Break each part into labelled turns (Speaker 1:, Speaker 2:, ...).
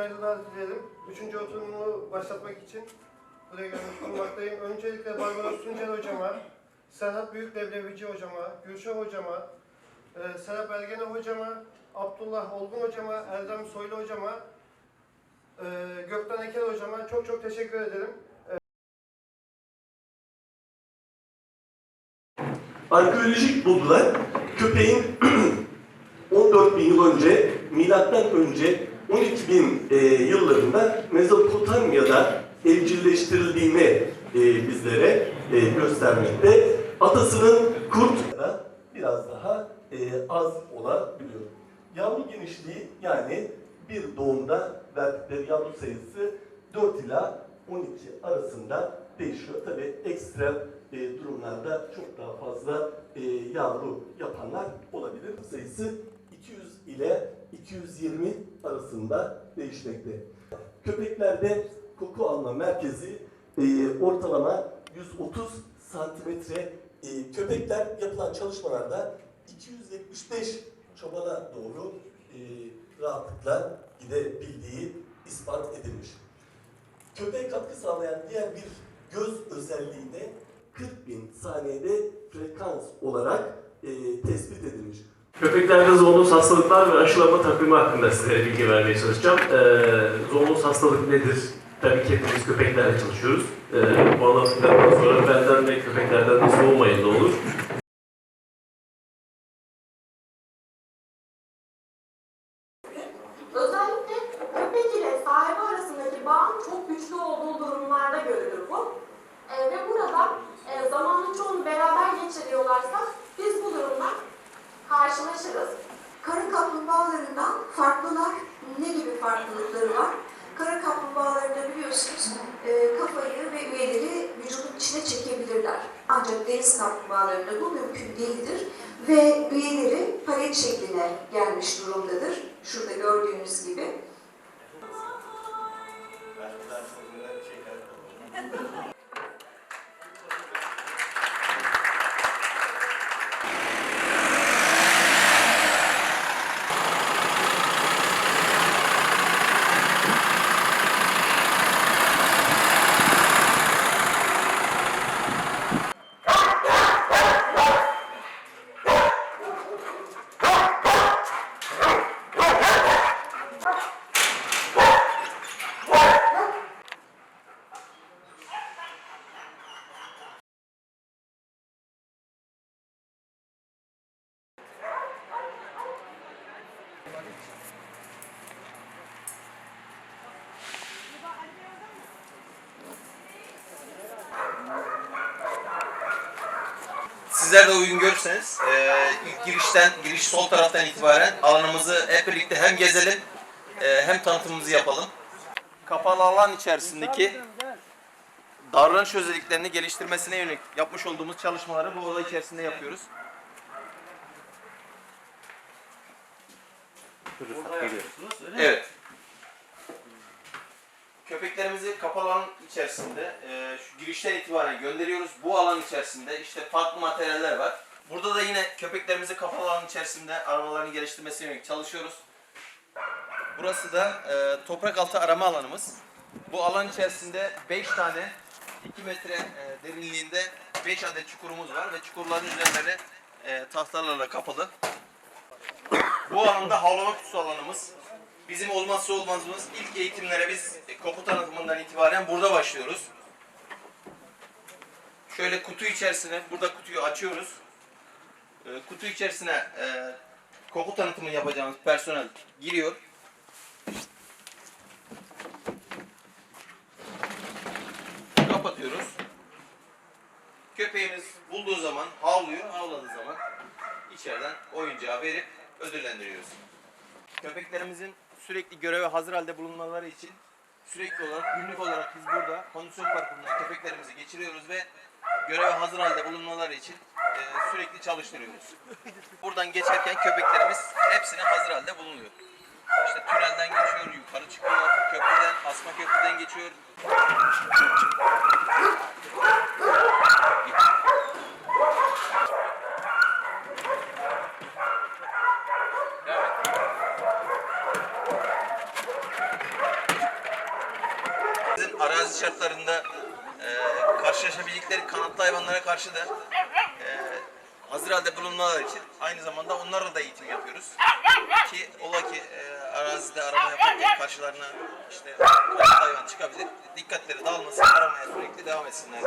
Speaker 1: Hayırlılar dilerim. Üçüncü oturumu başlatmak için buraya gelmiş bulunmaktayım. Öncelikle Barbaros Tuncel hocama, Serhat Büyükdevlevici hocama, Gülşah hocama, e, Serap Ergene hocama, Abdullah Olgun hocama, Erdem Soylu hocama, e, Gökten Ekel hocama çok çok teşekkür ederim.
Speaker 2: Arkeolojik bulgular köpeğin 14 bin yıl önce, milattan önce 12 bin e, yıllarında Mezopotamya'da evcilleştirildiğini e, bizlere e, göstermekte. Atasının kurt biraz daha e, az olabiliyor. Yavru genişliği yani bir doğumda verdikleri yavru sayısı 4 ila 12 arasında değişiyor. Tabi ekstrem e, durumlarda çok daha fazla e, yavru yapanlar olabilir. Sayısı 200 ile 220 arasında değişmekte. Köpeklerde koku alma merkezi e, ortalama 130 santimetre. E, köpekler yapılan çalışmalarda 275 çobana doğru e, rahatlıkla gidebildiği ispat edilmiş. Köpeğe katkı sağlayan diğer bir göz özelliği de 40 bin saniyede frekans olarak e, tespit edilmiş.
Speaker 3: Köpeklerde zoonoz hastalıklar ve aşılama takvimi hakkında sizlere bilgi vermeye çalışacağım. Ee, zoonoz hastalık nedir? Tabii ki hepimiz köpeklerle çalışıyoruz. Ee, bu anlattıklarımdan sonra benden ve köpeklerden de soğumayın da olur.
Speaker 4: Özellikle köpek ile sahibi arasındaki bağın çok güçlü olduğu durumlarda görülür bu. Ee, ve burada e, zamanın çoğunu beraber geçiriyorlarsa biz bu durumla karşılaşırız.
Speaker 5: Kara kaplumbağalarından farklılar, ne gibi farklılıkları var? Kara kaplumbağalarında biliyorsunuz e, kafayı ve üyeleri vücudun içine çekebilirler. Ancak deniz kaplumbağalarında bu mümkün değildir ve üyeleri palet şekline gelmiş durumdadır. Şurada gördüğünüz gibi.
Speaker 6: Sizler de uygun görürseniz e, ilk girişten, giriş sol taraftan itibaren alanımızı hep birlikte hem gezelim e, hem tanıtımımızı yapalım. Kapalı alan içerisindeki davranış özelliklerini geliştirmesine yönelik yapmış olduğumuz çalışmaları bu olay içerisinde yapıyoruz. Evet. Köpeklerimizi kapalı alan içerisinde e, şu girişten itibaren gönderiyoruz. Bu alan içerisinde işte farklı materyaller var. Burada da yine köpeklerimizi kapalı alan içerisinde aramalarını geliştirmesine yönelik çalışıyoruz. Burası da e, toprak altı arama alanımız. Bu alan içerisinde 5 tane 2 metre e, derinliğinde 5 adet çukurumuz var ve çukurların üzerleri e, tahtalarla kapalı. Bu alanda havlama kutusu alanımız. Bizim olmazsa olmazımız ilk eğitimlere biz koku tanıtımından itibaren burada başlıyoruz. Şöyle kutu içerisine, burada kutuyu açıyoruz. Ee, kutu içerisine e, koku tanıtımı yapacağımız personel giriyor. Kapatıyoruz. Köpeğimiz bulduğu zaman havlıyor, havladığı zaman içeriden oyuncağı verip ödüllendiriyoruz. Köpeklerimizin sürekli göreve hazır halde bulunmaları için sürekli olarak günlük olarak biz burada kondisyon parkında köpeklerimizi geçiriyoruz ve göreve hazır halde bulunmaları için e, sürekli çalıştırıyoruz. Buradan geçerken köpeklerimiz hepsine hazır halde bulunuyor. İşte tünelden geçiyor, yukarı çıkıyor, köprüden, asma köprüden geçiyor. şartlarında e, karşılaşabildikleri kanatlı hayvanlara karşı da e, hazır halde bulunmaları için aynı zamanda onlarla da eğitim yapıyoruz. Ki ola ki e, arazide arama yaparken karşılarına işte kanatlı hayvan çıkabilir. Dikkatleri dağılmasın, aramaya sürekli devam etsinler.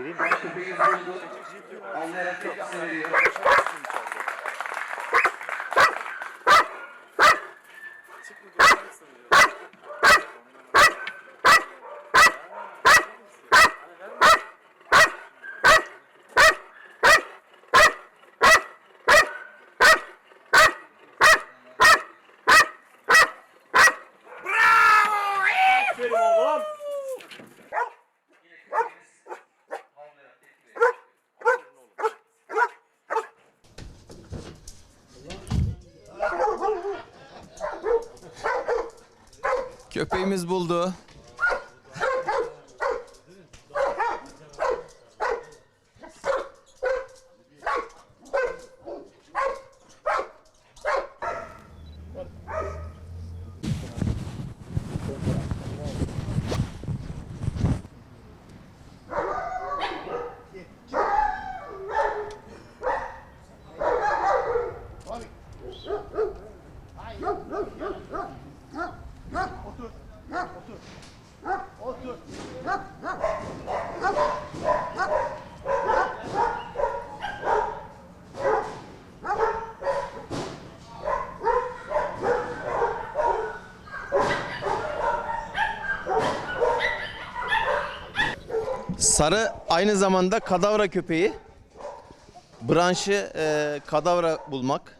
Speaker 6: Köpeği buldu. Anlayarak tepkisini
Speaker 7: Köpeğimiz buldu.
Speaker 6: Sarı aynı zamanda kadavra köpeği. Branşı e, kadavra bulmak.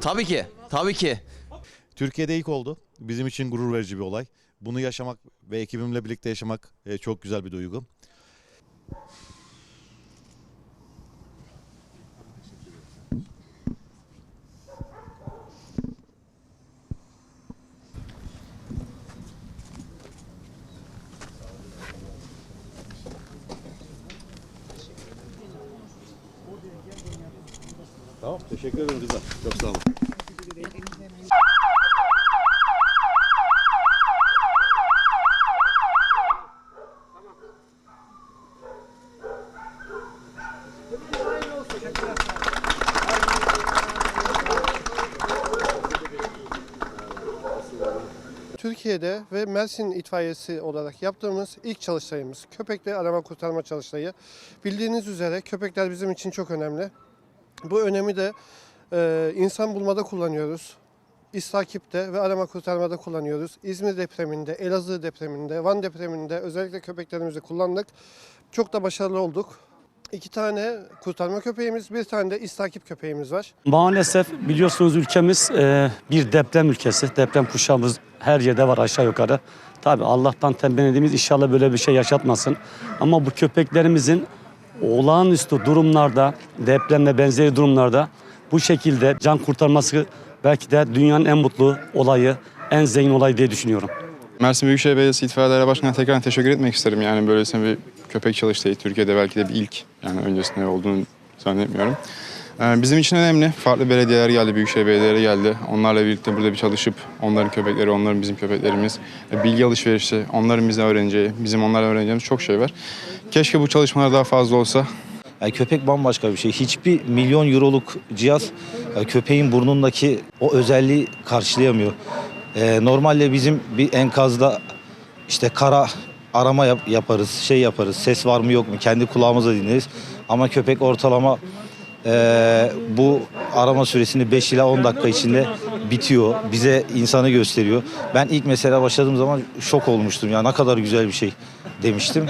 Speaker 6: Tabii ki, tabii ki.
Speaker 8: Türkiye'de ilk oldu. Bizim için gurur verici bir olay. Bunu yaşamak ve ekibimle birlikte yaşamak e, çok güzel bir duygu. Tamam, teşekkür ederim Rıza. Çok sağ olun.
Speaker 1: Türkiye'de ve Mersin itfaiyesi olarak yaptığımız ilk çalıştayımız köpekle arama kurtarma çalıştayı. Bildiğiniz üzere köpekler bizim için çok önemli. Bu önemi de e, insan bulmada kullanıyoruz. İstakip'te ve arama kurtarmada kullanıyoruz. İzmir depreminde, Elazığ depreminde, Van depreminde özellikle köpeklerimizi kullandık. Çok da başarılı olduk. İki tane kurtarma köpeğimiz, bir tane de istakip köpeğimiz var.
Speaker 9: Maalesef biliyorsunuz ülkemiz e, bir deprem ülkesi. Deprem kuşağımız her yerde var aşağı yukarı. Tabi Allah'tan tembelediğimiz inşallah böyle bir şey yaşatmasın. Ama bu köpeklerimizin olağanüstü durumlarda, depremle benzeri durumlarda bu şekilde can kurtarması belki de dünyanın en mutlu olayı, en zengin olayı diye düşünüyorum.
Speaker 10: Mersin Büyükşehir Belediyesi İtfaiye Daire Başkanı'na tekrar teşekkür etmek isterim. Yani böylesine bir köpek çalıştayı Türkiye'de belki de bir ilk. Yani öncesinde olduğunu zannetmiyorum. Ee, Bizim için önemli. Farklı belediyeler geldi, büyükşehir belediyeleri geldi. Onlarla birlikte burada bir çalışıp onların köpekleri, onların bizim köpeklerimiz, e, bilgi alışverişi, onların bizden öğreneceği, bizim onlardan öğreneceğimiz çok şey var. Keşke bu çalışmalar daha fazla olsa.
Speaker 11: Yani köpek bambaşka bir şey. Hiçbir milyon euroluk cihaz e, köpeğin burnundaki o özelliği karşılayamıyor. E, normalde bizim bir enkazda işte kara arama yap- yaparız, şey yaparız. Ses var mı yok mu kendi kulağımıza dinleriz. Ama köpek ortalama e, bu arama süresini 5 ila 10 dakika içinde bitiyor. Bize insanı gösteriyor. Ben ilk mesela başladığım zaman şok olmuştum. Ya ne kadar güzel bir şey demiştim.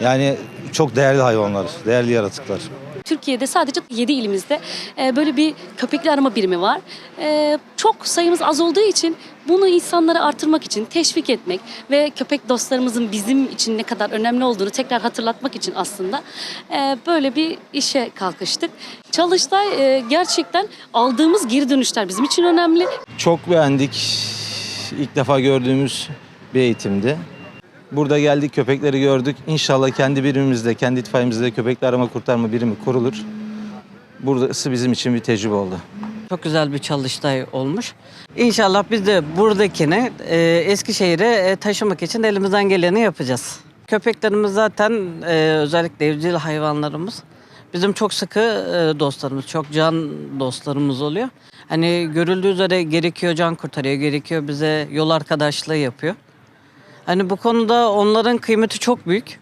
Speaker 11: Yani çok değerli hayvanlar, değerli yaratıklar.
Speaker 12: Türkiye'de sadece 7 ilimizde e, böyle bir köpekli arama birimi var. E, çok sayımız az olduğu için bunu insanlara artırmak için teşvik etmek ve köpek dostlarımızın bizim için ne kadar önemli olduğunu tekrar hatırlatmak için aslında e, böyle bir işe kalkıştık. Çalıştay gerçekten aldığımız geri dönüşler bizim için önemli.
Speaker 11: Çok beğendik. İlk defa gördüğümüz bir eğitimdi. Burada geldik köpekleri gördük. İnşallah kendi birimimizde, kendi itfaiyemizde köpekli arama kurtarma birimi kurulur. Burası bizim için bir tecrübe oldu.
Speaker 13: Çok güzel bir çalıştay olmuş. İnşallah biz de buradakini e, Eskişehir'e e, taşımak için elimizden geleni yapacağız. Köpeklerimiz zaten e, özellikle evcil hayvanlarımız. Bizim çok sıkı e, dostlarımız, çok can dostlarımız oluyor. Hani görüldüğü üzere gerekiyor can kurtarıyor, gerekiyor bize yol arkadaşlığı yapıyor. Hani bu konuda onların kıymeti çok büyük.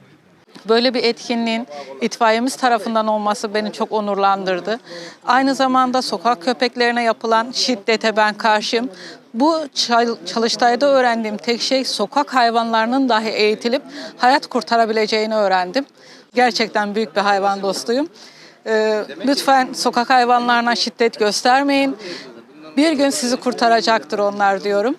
Speaker 14: Böyle bir etkinliğin itfaiyemiz tarafından olması beni çok onurlandırdı. Aynı zamanda sokak köpeklerine yapılan şiddete ben karşıyım. Bu çal- çalıştayda öğrendiğim tek şey sokak hayvanlarının dahi eğitilip hayat kurtarabileceğini öğrendim. Gerçekten büyük bir hayvan dostuyum. Ee, lütfen sokak hayvanlarına şiddet göstermeyin. Bir gün sizi kurtaracaktır onlar diyorum.